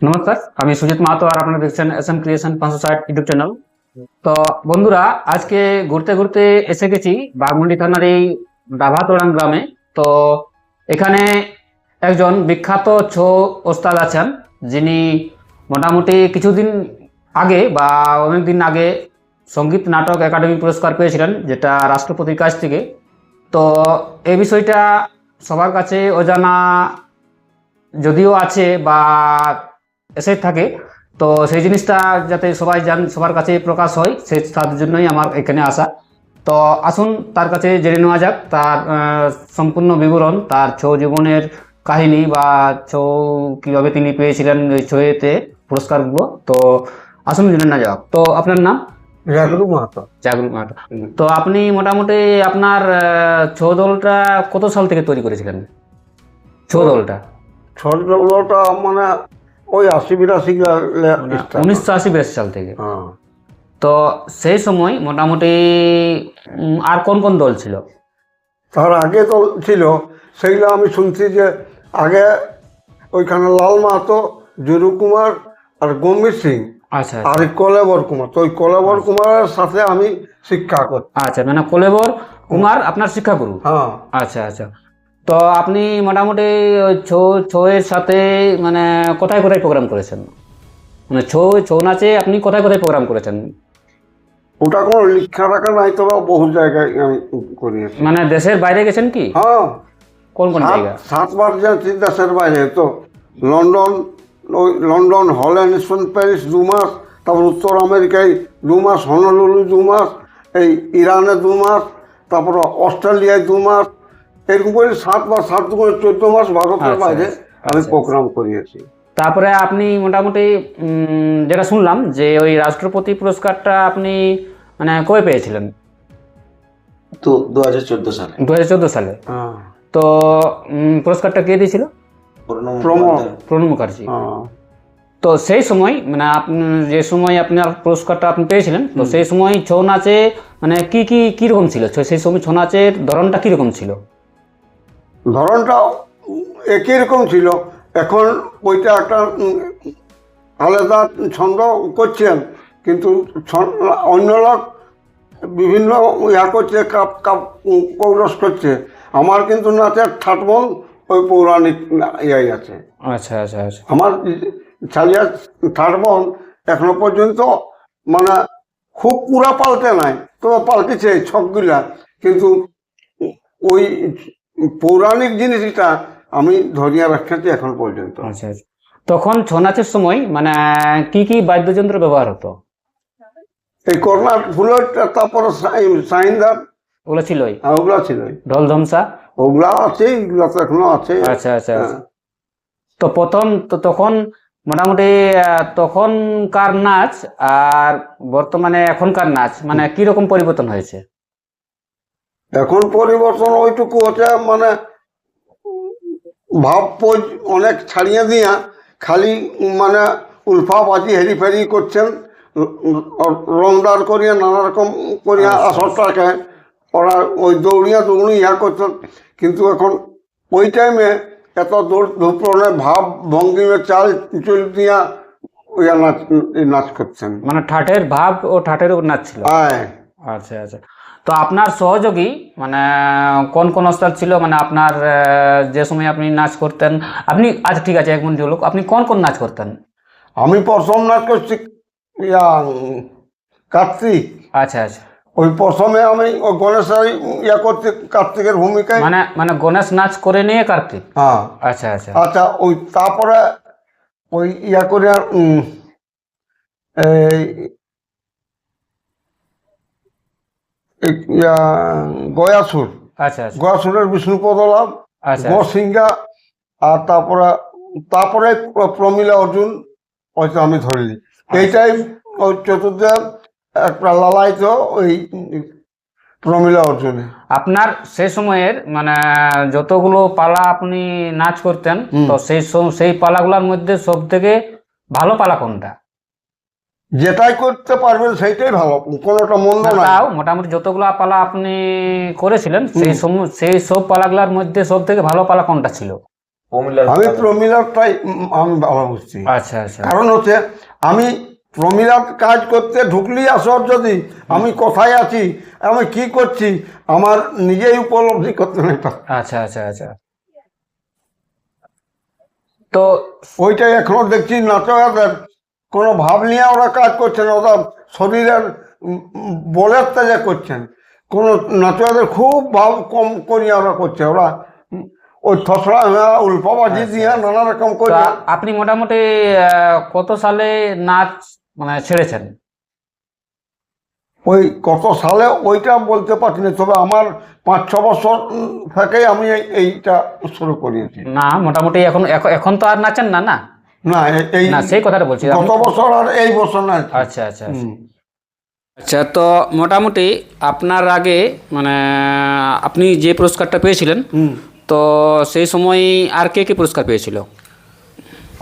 নমস্কার, আমি সুজিত মাহাতো আর আপনারা দেখছেন এস এম ক্রিয়েশন পাঁচশো ষাট ইউটিউব চ্যানেল। তো বন্ধুরা, আজকে ঘুরতে ঘুরতে এসে গেছি বাগমুন্ডি থানার এই ডাভাতোড়ান গ্রামে। তো এখানে একজন বিখ্যাত ছৌ ওস্তাদ আছেন, যিনি মোটামুটি কিছুদিন আগে বা অনেকদিন আগে সংগীত নাটক একাডেমি পুরস্কার পেয়েছিলেন, যেটা রাষ্ট্রপতির কাছ থেকে। তো এই বিষয়টা সবার কাছে অজানা যদিও আছে বা এসে থাকে। তো সেই জিনিসটা যাতে সবাই জান সবার কাছে প্রকাশ হয় সে তার জন্যই আমার এখানে আসা। তো আসুন তার কাছে জেনে নেওয়া যাক তার সম্পূর্ণ বিবরণ তার ছৌ জীবনের কাহিনী বা ছৌ কীভাবে তিনি পেয়েছিলেন ওই ছৌতে পুরস্কারগুলো। তো আসুন জেনে নেওয়া যাক। তো আপনার নাম? জাগরু মাহাতো। জাগরুক মাহাতো। তো আপনি মোটামুটি আপনার ছৌ দলটা কত সাল থেকে তৈরি করেছিলেন? ছৌ দলটা? ছোটবেলাটা মানে ওই আশি বিরাশি উনিশশো আশি বিরাশি সাল থেকে। হ্যাঁ। তো সেই সময় মোটামুটি আর কোন কোন দল ছিল? তার আগে তো ছিল সেইগুলো আমি শুনছি যে আগে ওইখানে লাল মাহাতো জুরু কুমার আর গম্ভীর সিং। আচ্ছা আর কলেবর কুমার। তো ওই কলেবর কুমারের সাথে আমি শিক্ষা করতাম। আচ্ছা মানে কলেবর কুমার আপনার শিক্ষাগুরু? হ্যাঁ। আচ্ছা আচ্ছা। তো আপনি মোটামুটি ওই ছৌ ছৌয়ের সাথে মানে কোথায় কোথায় প্রোগ্রাম করেছেন? মানে ছৌ ছৌ নাচে আপনি কোথায় কোথায় প্রোগ্রাম করেছেন? ওটা কোনো লিখা রাখা নাই তবে বহু জায়গায় আমি করিয়েছি। মানে দেশের বাইরে গেছেন কি? হ্যাঁ। কোন কোন জায়গা? সাত- সাতবার যাচ্ছি দেশের বাইরে তো লন্ডন ওই লন্ডন হল্যান্ড স্পেন প্যারিস দু মাস তারপর উত্তর আমেরিকায় দু মাস হনলুলু দু মাস এই ইরানে দু মাস তারপর অস্ট্রেলিয়ায় দু মাস এরকম করে সাত দু করে চোদ্দ মাস ভারতের আচ্ছা, বাইরে আমি আচ্ছা। প্রোগ্রাম করিয়েছি। তারপরে আপনি মোটামুটি যেটা শুনলাম যে ওই রাষ্ট্রপতি পুরস্কারটা আপনি মানে কবে পেয়েছিলেন? তো দু হাজার চোদ্দ সালে। দু হাজার চোদ্দ সালে। হ্যাঁ। তো পুরস্কারটা কে দিয়েছিল? প্রণব মুখার্জি। হ্যাঁ। তো সেই সময় মানে আপনি যে সময় আপনার পুরস্কারটা আপনি পেয়েছিলেন তো সেই সময় ছৌ নাচে মানে কি কি কি রকম ছিল সেই সময় ছৌ নাচের ধরনটা কি রকম ছিল? ধরনটা একই রকম ছিল। এখন ওইটা একটা আলাদা ছন্দ করছেন কিন্তু অন্য লোক বিভিন্ন ইয়া করছে কাপ কাপ পৌরস করছে। আমার কিন্তু নাচের ঠাটমন ওই পৌরাণিক ইয়াই আছে। আচ্ছা আচ্ছা আচ্ছা। আমার ছালিয়া ঠাটমন এখনও পর্যন্ত মানে খুব পুরা পাল্টে নাই তো পাল্টেছে ছকগুলা। কিন্তু ওই পৌরাণিক জিনিস জিনিসটা আমি ধরিয়া রাখছি এখন পর্যন্ত। আচ্ছা আচ্ছা। তখন ছৌ নাচের সময় মানে কি কি বাদ্যযন্ত্র ব্যবহার হতো? এই করোনা ফুলের তারপর সাইন্দার ওগুলো ছিলই? ওগুলা ছিল ঢোল ধমসা ওগুলা আছে এগুলা তো এখনও আছে। আচ্ছা আচ্ছা আচ্ছা। হ্যাঁ। তো প্রথম তো তখন মোটামুটি তখনকার নাচ আর বর্তমানে এখনকার নাচ মানে কি রকম পরিবর্তন হয়েছে? এখন পরিবর্তন ওইটুকু হচ্ছে মানে ভাব পোজ অনেক ছাড়িয়ে দিয়া খালি মানে উলফা বাজি হেরি ফেরি করছেন রংদার করিয়া নানা রকম করিয়া আচ্ছা, আসরটাকে ওরা ওই দৌড়িয়া দৌড়ি ইয়া করছেন কিন্তু এখন ওই টাইমে এত দৌড় ধূপনে ভাব ভঙ্গিমে চাল চুল দিয়া ওইয়া নাচ নাচ করছেন। মানে ঠাটের ভাব ও ঠাটের নাচ ছিল। আচ্ছা আচ্ছা। তো আপনার সহযোগী মানে কোন কোন ওস্তাদ ছিল? মানে আপনার যে সময় আপনি নাচ করতেন আপনি আচ্ছা ঠিক আছে এক মিনিট হলো আপনি কোন কোন নাচ করতেন? আমি প্রথম নাচ করছি কার্তিক। আচ্ছা আচ্ছা। ওই প্রথমে আমি ওই গণেশের ইয়া করতে কার্তিকের ভূমিকায়। মানে মানে গণেশ নাচ করে নিয়ে কার্তিক? হ্যাঁ। আচ্ছা আচ্ছা। আচ্ছা ওই তারপরে ওই ইয়া করে এই এই ইয়া গয়াসুর। আচ্ছা আচ্ছা। গয়াসুরের বিষ্ণুপদ লাভ আচ্ছা গোসিঙ্গা আর তারপরে তারপরে প্রমিলা অর্জুন হয়তো আমি ধরলি এইটাই ওই চতুর্থ একটা লালাইত ওই প্রমিলা অর্জুনে। আপনার সেই সময়ের মানে যতগুলো পালা আপনি নাচ করতেন তো সেই সেই পালাগুলোর মধ্যে সব থেকে ভালো পালা কোনটা? যেটাই করতে পারবেন সেইটাই ভালো কোনোটা মন্দ না, তাও মোটামুটি যতগুলো পালা আপনি করেছিলেন সেই সম সেই সব পালাগুলোর মধ্যে সব থেকে ভালো পালা কোনটা ছিল? আমি প্রমিলারটাই আমি ভালো বুঝছি। আচ্ছা আচ্ছা। কারণ হচ্ছে আমি প্রমিলার কাজ করতে ঢুকলি আসর যদি আমি কোথায় আছি আমি কি করছি আমার নিজেই উপলব্ধি করতে নাই আচ্ছা আচ্ছা আচ্ছা। তো ওইটাই এখনও দেখছি নাচকের কোনো ভাব নিয়ে ওরা কাজ করছেন ওরা শরীরের বলের তেজে করছেন। কোনো নাচকের খুব ভাব কম করিয়া ওরা করছে। ওরা ওই থসড়া হেঁড়া উল্পাবাজি দিয়ে নানা রকম করে আপনি মোটামুটি কত সালে নাচ মানে ছেড়েছেন? ওই কত সালে ওইটা বলতে পারছি না তবে আমার পাঁচ ছ বছর থেকেই আমি এইটা শুরু করিয়েছি। না মোটামুটি এখন- এখন তো আর নাচেন না না? না এই না সেই কথাটা বলছি। গত বছর আর এই বছর না আচ্ছা আচ্ছা আচ্ছা। আচ্ছা তো মোটামুটি আপনার আগে মানে আপনি যে পুরস্কারটা পেয়েছিলেন তো সেই সময় আর কে কে পুরস্কার পেয়েছিল?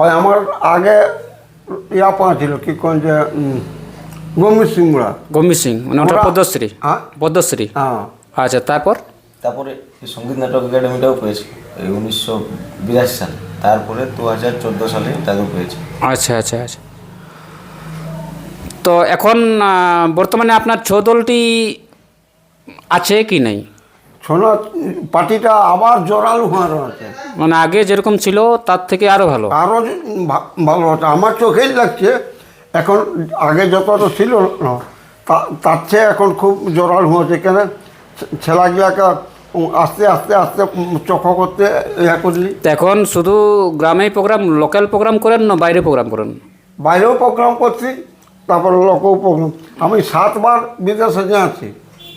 ওই আমার আগে ইয়া পাচ্ছিল কি কোন যে গম্ভীর সিংহরা গম্ভীর সিং মানে ওটা পদ্মশ্রী। হ্যাঁ। পদ্মশ্রী? হ্যাঁ। আচ্ছা তারপর? তারপরে সংগীত নাটক একাডেমিটাও পেয়েছে উনিশশো বিরাশি সালে। তারপরে দু হাজার চোদ্দ সালে তাকেও পেয়েছে আচ্ছা আচ্ছা আচ্ছা। তো এখন বর্তমানে আপনার ছৌ দলটি আছে কি নেই? সোনা পার্টিটা আবার জোরালো হওয়ার আছে। মানে আগে যেরকম ছিল তার থেকে আরও ভালো? আরও ভালো হতো আমার চোখেই লাগছে এখন আগে যতটা ছিল না তা- তার চেয়ে এখন খুব জোরাল হয়েছে। কেন? ছেলেগুলাকে আস্তে আস্তে আস্তে চোখ করতে ইয়া করলি। এখন শুধু গ্রামেই প্রোগ্রাম লোকাল প্রোগ্রাম করেন না বাইরে প্রোগ্রাম করেন? বাইরেও প্রোগ্রাম করছি তারপর লোকও প্রোগ্রাম আমি সাতবার বিদেশে যে আছি।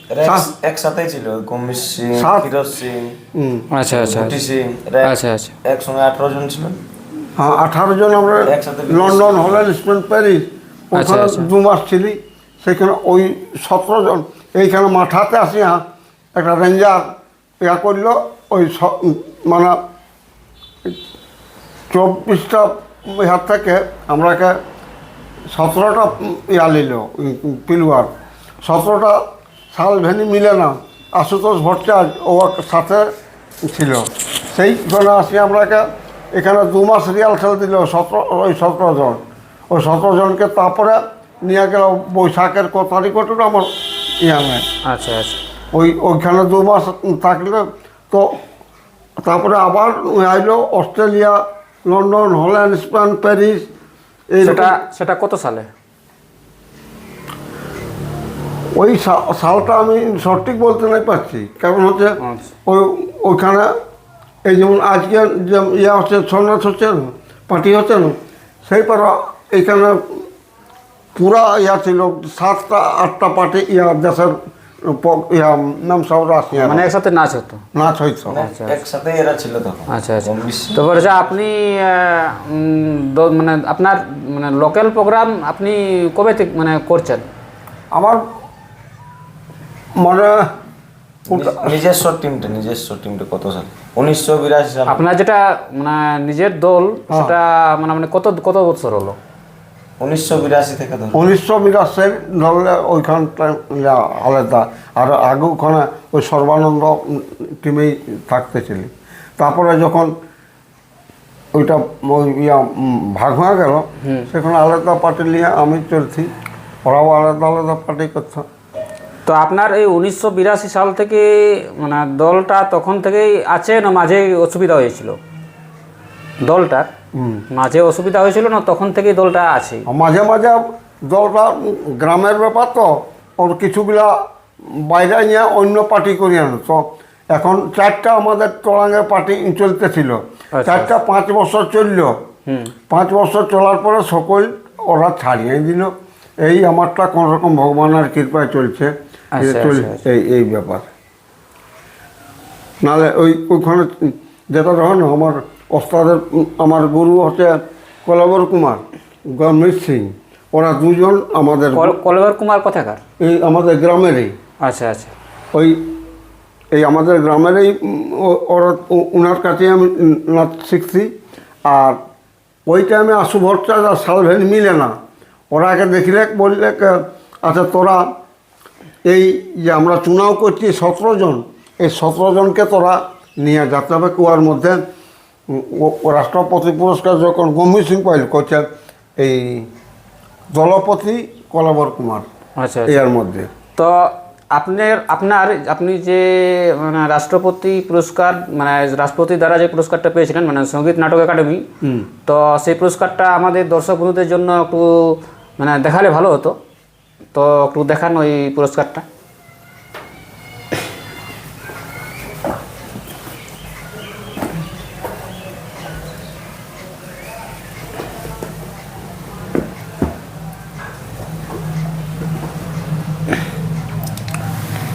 এরা এক- সাত- একসাথেই ছিল গম্ভীর সিং ফিরোজ সিং আচ্ছা আচ্ছা গুটি সিং আচ্ছা আচ্ছা। একসঙ্গে আঠারো জন ছিলেন। হ্যাঁ আঠারো জন আমরা একসাথে লন্ডন হল্যান্ড স্পেন প্যারিস। ওখানে আচ্ছা। দু মাস ছিলি। সেখানে ওই সতেরো জন এইখানে মাঠাতে আসি হ্যাঁ একটা রেঞ্জার ইয়া করল, ওই মানে চব্বিশটা ইহার থেকে আমরাকে সতেরোটা ইয়া নিল পিলুয়ার। সতেরোটা সাল ভেনি মিলে না, আশুতোষ ভট্টাচার্য ও সাথে ছিল। সেই জন্য আসি আমরাকে, এখানে দু মাস রিয়াল রিয়ালসেল দিল সতেরো, ওই সতেরো জন। ওই সতেরো জনকে তারপরে নিয়ে গেল বৈশাখের ক তারিখ আমার ইয়া নেই। আচ্ছা আচ্ছা। ওই ওইখানে দু মাস থাকলে তো তারপরে আবার আইলো Australia London Holland Spain Paris সেটা সেটা কত সালে? ওই সালটা আমি সঠিক বলতে নাই পারছি। কারণ হচ্ছে আচ্ছা। ওই ওইখানে এই যেমন আজকে যে ইয়া হচ্ছে ছন্নাথ হচ্ছে না পার্টি হচ্ছে না সেই পর এইখানে পুরা ইয়া ছিল সাতটা আটটা পার্টি ইয়া দেশের নাম সব আসি মানে একসাথে নাচ হতো? নাচ হইতো। আচ্ছা। এরা ছিল তখন। আচ্ছা আচ্ছা। তো বলছে আপনি মানে আপনার মানে লোকাল প্রোগ্রাম আপনি কবে থেকে মানে করছেন? আমার মানে ওটা- নিজস্ব টিমটা নিজস্ব টিমটা কত সালে? উনিশশো বিরাশি সালে। আপনার যেটা মানে নিজের দল সেটা মানে মানে কত কত বছর হলো? উনিশশো বিরাশি থেকে উনিশশো বিরাশির ধরলে ওইখানটা আলাদা আর আগে ওখানে ওই সর্বানন্দ টিমেই থাকতেছিলি তারপরে যখন ওইটা ওই ইয়া ভাগ হয়ে গেল সেখানে আলাদা পার্টি নিয়ে আমি চলছি। ওরাও আলাদা আলাদা পার্টি করতো তো আপনার এই উনিশশো বিরাশি সাল থেকে মানে দলটা তখন থেকেই আছে না মাঝে অসুবিধা হয়েছিল? দলটার মাঝে অসুবিধা হয়েছিল না তখন থেকেই দলটা আছে? মাঝে মাঝে দলটা গ্রামের ব্যাপার তো ওর কিছুগুলা বাইরে নিয়ে অন্য পার্টি করিয়ে আনো তো এখন চারটা আমাদের তোলাঙ্গে পার্টি চলতেছিল। আচ্ছা। চারটা পাঁচ বছর চলল। পাঁচ বছর চলার পরে সকল ওরা ছাড়িয়ে দিল। এই আমারটা কোন রকম ভগবানের কৃপায় চলছে। এই আচ্ছা, আচ্ছা, এই এই ব্যাপার। নাহলে ওই ওইখানে যেটা দেখো না আমার ওস্তাদের আমার গুরু হচ্ছে কলবর কুমার গরমিত সিং। ওরা দুজন আমাদের কল- কলবার কুমার কোথাকার? এই আমাদের গ্রামেরই। আচ্ছা আচ্ছা। ওই এই আমাদের গ্রামেরই ওরা ওনার কাছে আমি নাচ শিখছি। আর ওই টাইমে আশু ভট্টাচার্য আর সালভেন মিলে না। ওরাকে দেখলে বললে আচ্ছা তোরা এই যে আমরা চুনাও করছি সতেরো জন এই সতেরো জনকে তোরা নিয়ে যাতে হবে কুয়ার মধ্যে। রাষ্ট্রপতি পুরস্কার যখন গম্ভীর সিং পাইল করছে এই দলপতি কলাবর কুমার আচ্ছা এর মধ্যে। তো আপনার আপনার আপনি যে মানে রাষ্ট্রপতি পুরস্কার মানে রাষ্ট্রপতি দ্বারা যে পুরস্কারটা পেয়েছিলেন মানে সংগীত নাটক একাডেমি তো সেই পুরস্কারটা আমাদের দর্শক বন্ধুদের জন্য একটু মানে দেখালে ভালো হতো। তো একটু দেখান ওই পুরস্কারটা।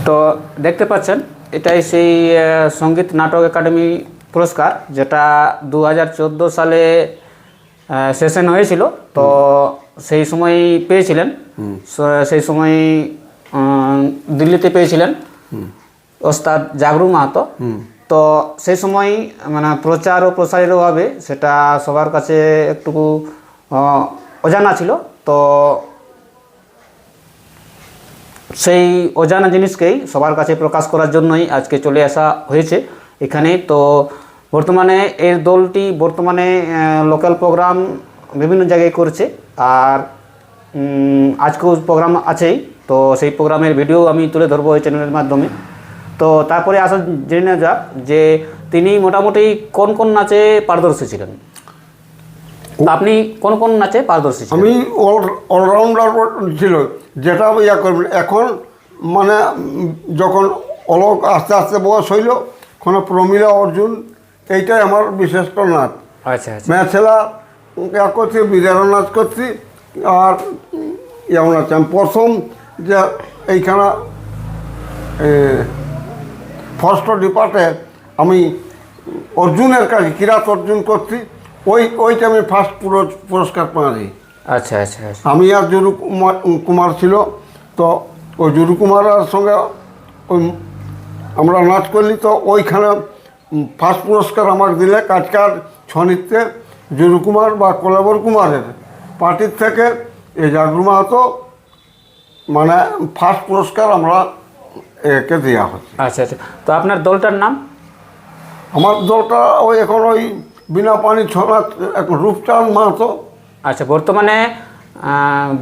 তো দেখতে পাচ্ছেন এটাই সেই সংগীত নাটক একাডেমি পুরস্কার যেটা দু হাজার চোদ্দ সালে সেশন হয়েছিল। তো সেই সময় পেয়েছিলেন। সেই সময় দিল্লিতে পেয়েছিলেন। ওস্তাদ জাগরু মাহাতো। তো সেই সময় মানে প্রচার ও প্রসারের অভাবে সেটা সবার কাছে একটু অজানা ছিল। তো সেই অজানা জিনিসকেই সবার কাছে প্রকাশ করার জন্যই আজকে চলে আসা হয়েছে এখানে। তো বর্তমানে এর দলটি বর্তমানে লোকাল প্রোগ্রাম বিভিন্ন জায়গায় করছে আর আজকেও প্রোগ্রাম আছেই। তো সেই প্রোগ্রামের ভিডিও আমি তুলে ধরবো এই চ্যানেলের মাধ্যমে। তো তারপরে আসা জেনে যাক যে তিনি মোটামুটি কোন কোন নাচে পারদর্শী ছিলেন। আপনি কোন কোন নাচে পারদর্শী আমি অল অলরাউন্ডার ছিল যেটা ইয়া করবেন এখন মানে যখন অলক আস্তে আস্তে বয়স হইল কোনো প্রমীলা অর্জুন এইটাই আমার বিশেষ করে নাচ। আচ্ছা আচ্ছা। মেয়েছেলা ইয়া করছি বিদায় নাচ করছি আর যেমন আছে আমি প্রথম যে এইখানে ফার্স্ট ডিপার্টে আমি অর্জুনের কাছে কিরাত অর্জুন করছি। ওই ওইটা আমি ফার্স্ট পুরস্কার পাই আচ্ছা আচ্ছা আচ্ছা। আমি আর জুরু কুমার কুমার ছিল তো ওই জুরু কুমারের সঙ্গে ওই আমরা নাচ করলি তো ওইখানে ফার্স্ট পুরস্কার আমার দিলে কাজকার ছনিতে জুরু কুমার বা কলাবর কুমারের পার্টির থেকে এই জাগরু মাহাতো মানে ফার্স্ট পুরস্কার আমরা একে দেওয়া হচ্ছে। আচ্ছা আচ্ছা। তো আপনার দলটার নাম? আমার দলটা ওই এখন ওই বিনা পানি ছনা এখন রূপচাঁদ মাহাতো আচ্ছা বর্তমানে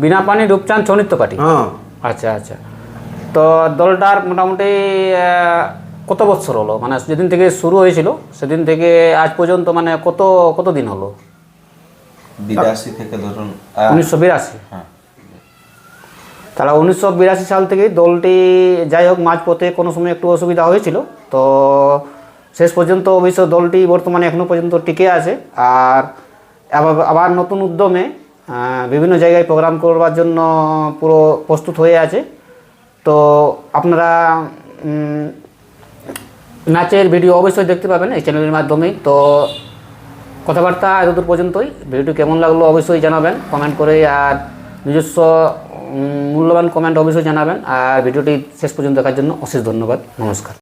বিনা পানি রূপচাঁদ চনিত্য পার্টি হ্যাঁ। আচ্ছা আচ্ছা। তো দলটার মোটামুটি কত বছর হলো? মানে যেদিন থেকে শুরু হয়েছিল সেদিন থেকে আজ পর্যন্ত মানে কত কত দিন হলো? বিরাশি থেকে ধরুন উনিশশো বিরাশি? হ্যাঁ। তাহলে উনিশশো বিরাশি সাল থেকে দলটি যাই হোক মাঝপথে কোনো সময় একটু অসুবিধা হয়েছিল। তো শেষ পর্যন্ত অবশ্য দলটি বর্তমানে এখনও পর্যন্ত টিকে আছে। আর আবার নতুন উদ্যমে বিভিন্ন জায়গায় প্রোগ্রাম করবার জন্য পুরো প্রস্তুত হয়ে আছে। তো আপনারা নাচের ভিডিও অবশ্যই দেখতে পাবেন এই চ্যানেলের মাধ্যমেই তো কথাবার্তা এতদূর পর্যন্তই। ভিডিওটি কেমন লাগল অবশ্যই জানাবেন কমেন্ট করে আর নিজস্ব মূল্যবান কমেন্ট অবশ্যই জানাবেন। আর ভিডিওটি শেষ পর্যন্ত দেখার জন্য অশেষ ধন্যবাদ। নমস্কার।